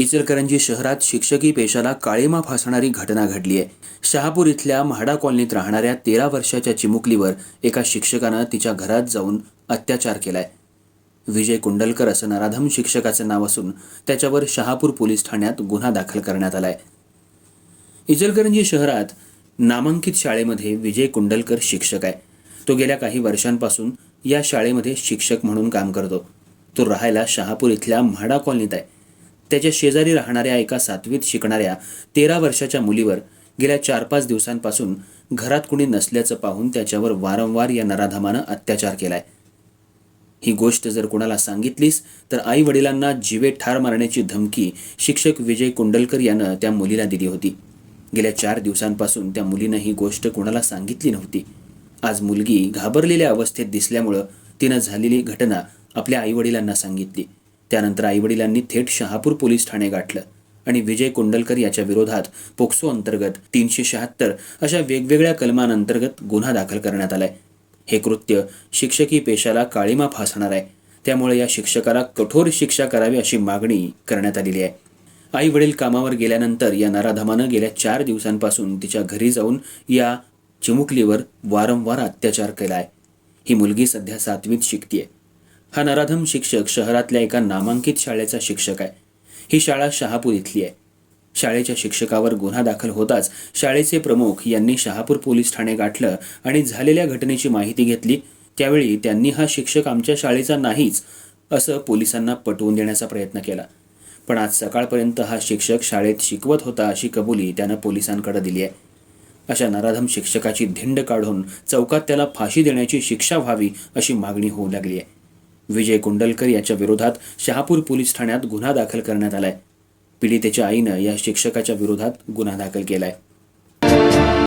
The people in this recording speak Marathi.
इचलकरंजी शहरात शिक्षकी पेशाला काळीमा फासणारी घटना घडली आहे. शहापूर इथल्या म्हाडा कॉलनीत राहणाऱ्या तेरा वर्षाच्या चिमुकलीवर एका शिक्षकानं तिच्या घरात जाऊन अत्याचार केलाय. विजय कुंडलकर असं नराधम शिक्षकाचं नाव असून त्याच्यावर शहापूर पोलीस ठाण्यात गुन्हा दाखल करण्यात आलाय. इचलकरंजी शहरात नामांकित शाळेमध्ये विजय कुंडलकर शिक्षक आहे. तो गेल्या काही वर्षांपासून या शाळेमध्ये शिक्षक म्हणून काम करतो. तो राहायला शहापूर इथल्या म्हाडा कॉलनीत आहे. त्याच्या शेजारी राहणाऱ्या एका सातवीत शिकणाऱ्या तेरा वर्षाच्या मुलीवर गेल्या चार पाच दिवसांपासून घरात कुणी नसल्याचं पाहून त्याच्यावर वारंवार या नराधमानं अत्याचार केलाय. ही गोष्ट जर कोणाला सांगितलीस तर आई वडिलांना जीवे ठार मारण्याची धमकी शिक्षक विजय कुंडलकर यानं त्या मुलीला दिली होती. गेल्या चार दिवसांपासून त्या मुलीनं ही गोष्ट कोणाला सांगितली नव्हती. आज मुलगी घाबरलेल्या अवस्थेत दिसल्यामुळं तिनं झालेली घटना आपल्या आईवडिलांना सांगितली. त्यानंतर आईवडिलांनी थेट शहापूर पोलीस ठाणे गाठलं आणि विजय कुंडलकर याच्या विरोधात पोक्सो अंतर्गत तीनशे शहात्तर अशा वेगवेगळ्या कलमांअंतर्गत गुन्हा दाखल करण्यात आलाय. हे कृत्य शिक्षकी पेशाला काळीमा फासणार आहे. त्यामुळे या शिक्षकाला कठोर शिक्षा करावी अशी मागणी करण्यात आलेली आहे. आई वडील कामावर गेल्यानंतर या नराधमानं गेल्या चार दिवसांपासून तिच्या घरी जाऊन या चिमुकलीवर वारंवार अत्याचार केलाय. ही मुलगी सध्या सातवीत शिकतीये. हा नराधम शिक्षक शहरातल्या एका नामांकित शाळेचा शिक्षक आहे. ही शाळा शहापूर इथली आहे. शाळेच्या शिक्षकावर गुन्हा दाखल होताच शाळेचे प्रमुख यांनी शहापूर पोलीस ठाणे गाठलं आणि झालेल्या घटनेची माहिती घेतली. त्यावेळी त्यांनी हा शिक्षक आमच्या शाळेचा नाहीच असं पोलिसांना पटवून देण्याचा प्रयत्न केला. पण आज सकाळपर्यंत हा शिक्षक शाळेत शिकवत होता अशी कबुली त्यानं पोलिसांकडे दिली आहे. अशा नराधम शिक्षकाची धिंड काढून चौकात त्याला फाशी देण्याची शिक्षा व्हावी अशी मागणी होऊ लागली आहे. विजय कुंडलकर याच्या विरोधात शहापूर पोलीस ठाण्यात गुन्हा दाखल करण्यात आलाय. पीडितेच्या आईनं या शिक्षकाच्या विरोधात गुन्हा दाखल केलाय.